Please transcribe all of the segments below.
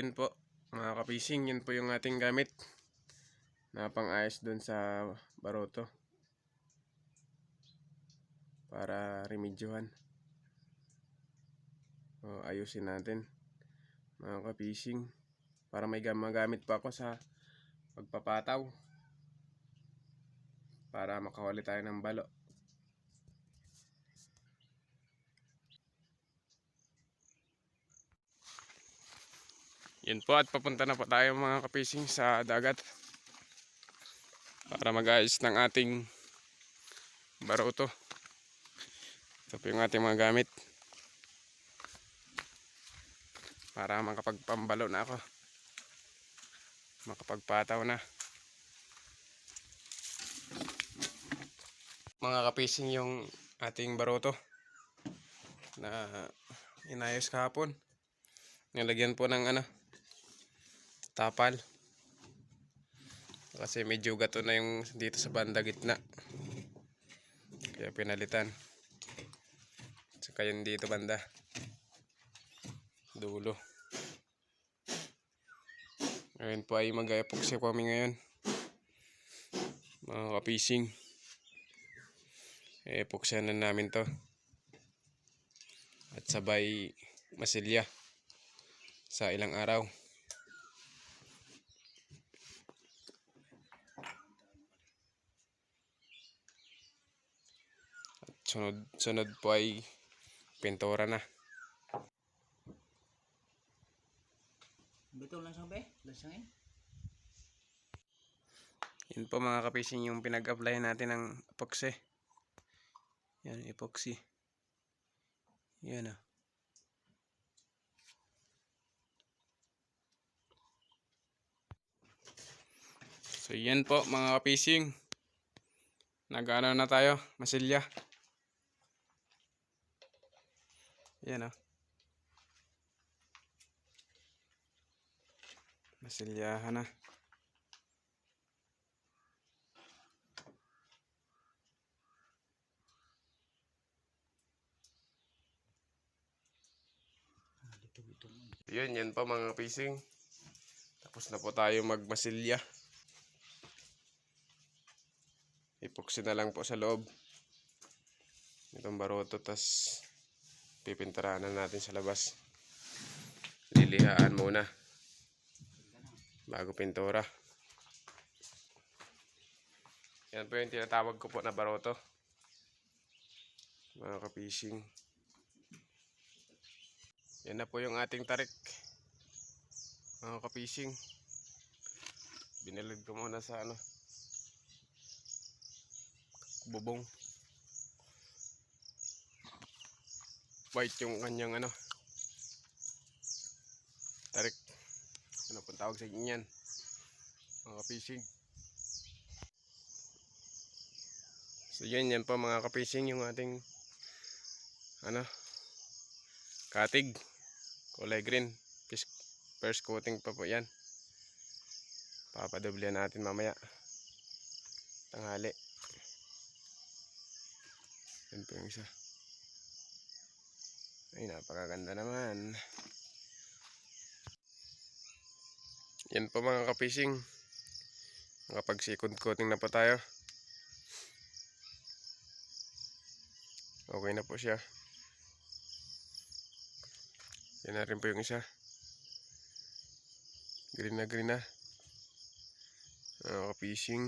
yun po, mga kapising, yun po yung ating gamit na pang-ayos dun sa baroto para remedyohan. O, ayusin natin mga kapising para may gam- magamit pa ako sa pagpapataw para makahuli tayo ng balo. Yun po at papunta na po tayo mga kapising sa dagat para mag-ayos ng ating baroto. Ito po yung ating mga gamit para makapagpambalo na ako. Makapagpataw na. Mga kapising yung ating baroto na inayos kahapon. Nilagyan po ng ano, tapal. Kasi medyo gato na yung dito sa banda gitna. Kaya pinalitan. Saka yun dito banda. Dulo. Ngayon po ay mag-epoxy kami ngayon. Mga kapising. Epoxy na namin to. At sabay masilya sa ilang araw. At sunod, sunod po ay pintura na. Betul lang sampai, lasangin. Yun po mga kapising yung pinag-apply natin ng epoxy. Yan, epoxy. Yan ah. So yan po mga kapising. Nag-ano na tayo, masilya. Yan ah. Masilyahan na. Yun, yan pa mga pising. Tapos na po tayo magmasilya. Epoxy na lang po sa loob. Itong baroto, tas pipinturahan na natin sa labas. Lilihaan muna. Bago pintura. Yan po yung tinatawag ko po na baroto. Mga kapising. Yan na po yung ating tarik. Mga kapising. Binilid ko muna sa ano. Bubong. White yung kanyang ano. Tarik. Ano pong tawag sa inyo yan? Mga kapising. So yan yan po mga kapising yung ating ano katig kulay green first coating pa po yan papadoble natin mamaya tanghali yan po yung isa ay napakaganda naman yan po mga kapising nakapag second coating na po tayo okay na po siya yan na rin po yung isa. Green na green na. Mga kapising.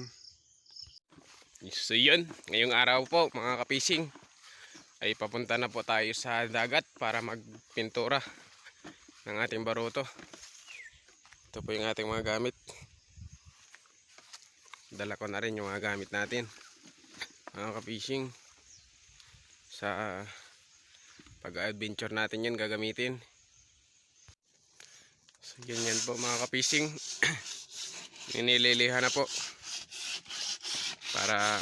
So yun, ngayong araw po mga kapising ay papunta na po tayo sa dagat para magpintura ng ating baroto. Ito po yung ating mga gamit. Dala ko na rin yung mga gamit natin. Mga kapising. Sa pag-adventure natin yun gagamitin. So, ganyan po mga kapising. Ninililihan na po. Para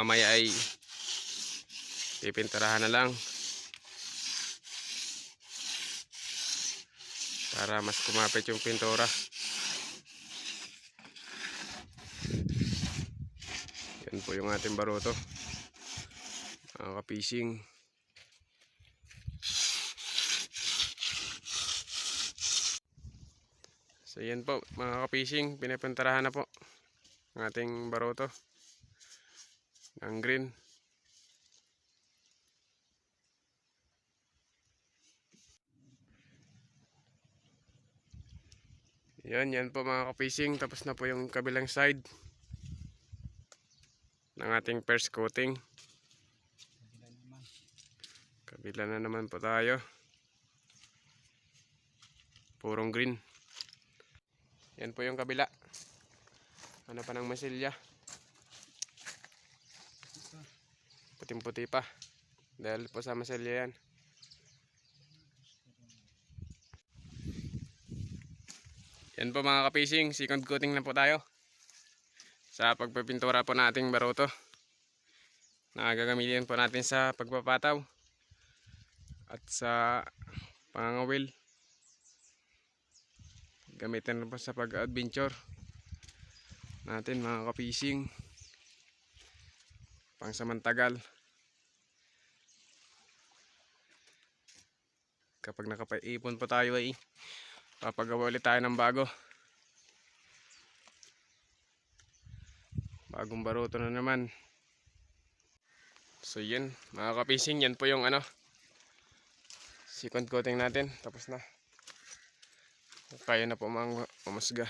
mamaya ay pipinturahan na lang. Para mas kumapit yung pintura. Yan po yung ating baroto. Mga kapising. So yan po mga ka-fishing, pinapintarahan na po ang ating baroto ng green. Yan, yan po mga ka-fishing. Tapos na po yung kabilang side ng ating first coating. Kabila na naman po tayo. Purong green. Yan po yung kabila. Ano pa ng masilya. Puting-puti pa. Dahil po sa masilya yan. Yan po mga kapising. Second coating na po tayo. Sa pagpapintura po nating baroto. Na gagamitin po natin sa pagpapataw at sa pangangawil gamitin na po sa pag-adventure natin mga kapising pang samantagal kapag nakapaipon po tayo ay papagawa ulit tayo ng bago. Bagong baruto na naman. So yun. Mga kapising yan po yung ano second coating natin. Tapos na. Kaya na po mga pamasga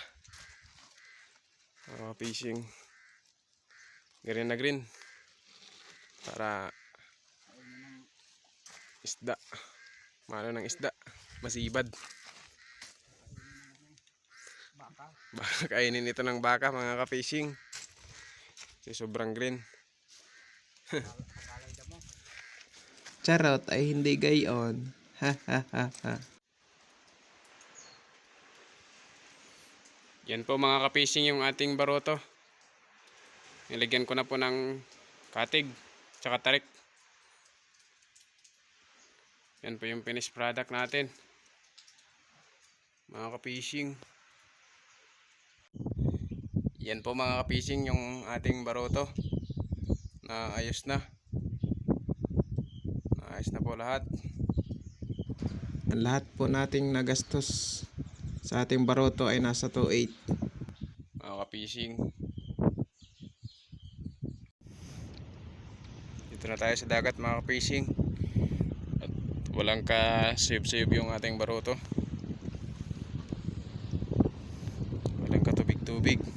mga fishing green na green. Para isda. Malo ng isda. Masibad Baka. kainin ito ng baka mga ka-fishing kasi sobrang green. Charot ay hindi gayon. Ha ha ha ha. Yan po mga ka-fishing yung ating baroto. Nilagyan ko na po ng katig tsaka tarik. Yan po yung finished product natin. Mga ka-fishing. Yan po mga ka-fishing yung ating baroto. Na ayos na. Ayos na po lahat. Ang lahat po nating nagastos sa ating baroto ay nasa 2.8. mga ka-fishing. Dito na tayo sa dagat mga ka-fishing. At walang ka-save-save yung ating baroto. Walang katubig-tubig.